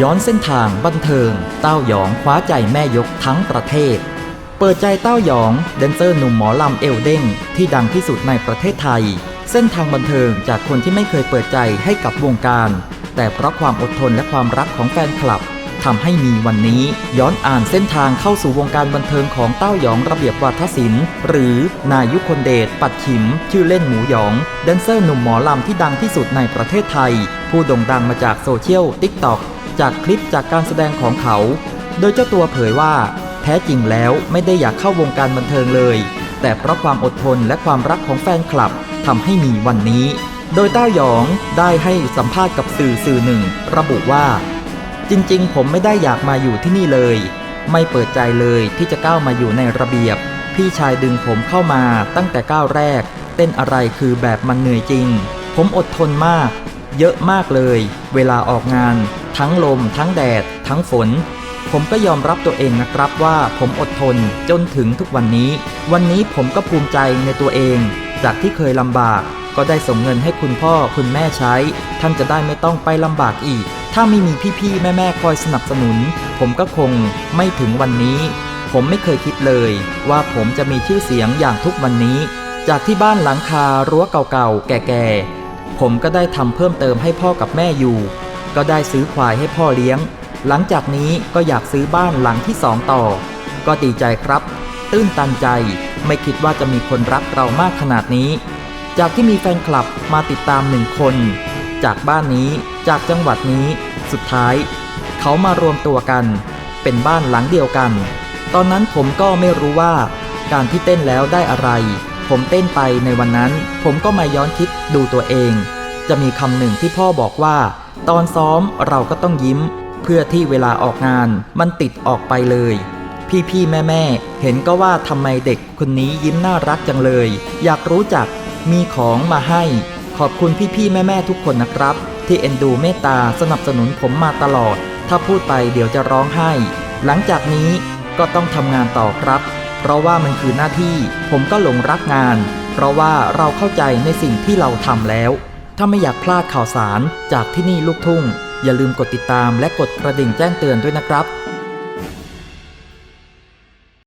ย้อนเส้นทางบันเทิง เต้าหยองคว้าใจแม่ยกทั้งประเทศ เปิดใจเต้าหยองแดนเซอร์หนุ่มหมอลำเอลเด้งที่ดังที่สุดในประเทศไทย เส้นทางบันเทิงจากคนที่ไม่เคยเปิดใจให้กับวงการ แต่เพราะความอดทนและความรักของแฟนคลับทำให้มีวันนี้ย้อนอ่านเส้นทางเข้าสู่วงการบันเทิงของเต้าหยองระเบียบวาทศิลป์หรือนายุคนเดชปัดขิม ชื่อเล่นหมูหยองแดนเซอร์หนุ่มหมอลำที่ดังที่สุดในประเทศไทย ผู้โด่งดังมาจากโซเชียลติ๊กต็อก จากคลิปจากการแสดงของเขา โดยเจ้าตัวเผยว่า แท้จริงแล้วไม่ได้อยากเข้าวงการบันเทิงเลย แต่เพราะความอดทนและความรักของแฟนคลับทำให้มีวันนี้ โดยเต้าหยองได้ให้สัมภาษณ์กับสื่อสื่อหนึ่ง ระบุว่า จริงๆ ผมไม่ได้อยากมาอยู่ที่นี่เลย ไม่เปิดใจเลยที่จะก้าวมาอยู่ในระเบียบ พี่ชายดึงผมเข้ามาตั้งแต่ก้าวแรก เต้นอะไรคือแบบมันเหนื่อยจริง ผมอดทนมากเยอะมากเลย เวลาออกงาน ทั้งลม ทั้งแดด ทั้งฝน ผมก็ยอมรับตัวเองนะครับว่าผมอดทนจนถึงทุกวันนี้ วันนี้ผมก็ภูมิใจในตัวเอง จากที่เคยลำบาก ก็ได้ส่งเงินให้คุณพ่อคุณแม่ใช้ ท่านจะได้ไม่ต้องไปลำบากอีก ถ้าไม่มีพี่ๆ แม่ๆ คอยสนับสนุน ผมก็คงไม่ถึงวันนี้ ผมไม่เคยคิดเลย ว่าผมจะมีชื่อเสียงอย่างทุกวันนี้ จากที่บ้านหลังคารั้วเก่าๆ แก่ๆผมก็ได้ทำเพิ่มเติมให้พ่อกับแม่อยู่ ก็ได้ซื้อควายให้พ่อเลี้ยง หลังจากนี้ก็อยากซื้อบ้านหลังที่สองต่อ ก็ดีใจครับ ตื้นตันใจ ไม่คิดว่าจะมีคนรักเรามากขนาดนี้ จากที่มีแฟนคลับมาติดตามหนึ่งคน จากบ้านนี้ จากจังหวัดนี้ สุดท้าย เขามารวมตัวกัน เป็นบ้านหลังเดียวกัน ตอนนั้นผมก็ไม่รู้ว่า การที่เต้นแล้วได้อะไร ผมเต้นไปในวันนั้น ผมก็มาย้อนคิดดูตัวเอง จะมีคำหนึ่งที่พ่อบอกว่า ตอนซ้อมเราก็ต้องยิ้ม เพื่อที่เวลาออกงานมันติดออกไปเลย พี่ๆ แม่ๆ เห็นก็ว่าทำไมเด็กคนนี้ยิ้มน่ารักจังเลย อยากรู้จักมีของมาให้ ขอบคุณพี่ๆ แม่ๆ ทุกคนนะครับ ที่เอ็นดูเมตตาสนับสนุนผมมาตลอด ถ้าพูดไปเดี๋ยวจะร้องไห้ หลังจากนี้ก็ต้องทำงานต่อครับ เพราะว่ามันคือหน้าที่ ผมก็หลงรักงาน เพราะว่าเราเข้าใจในสิ่งที่เราทำแล้ว ถ้าไม่อยากพลาดข่าวสารจากที่นี่ลูกทุ่ง อย่าลืมกดติดตามและกดกระดิ่งแจ้งเตือนด้วยนะครับ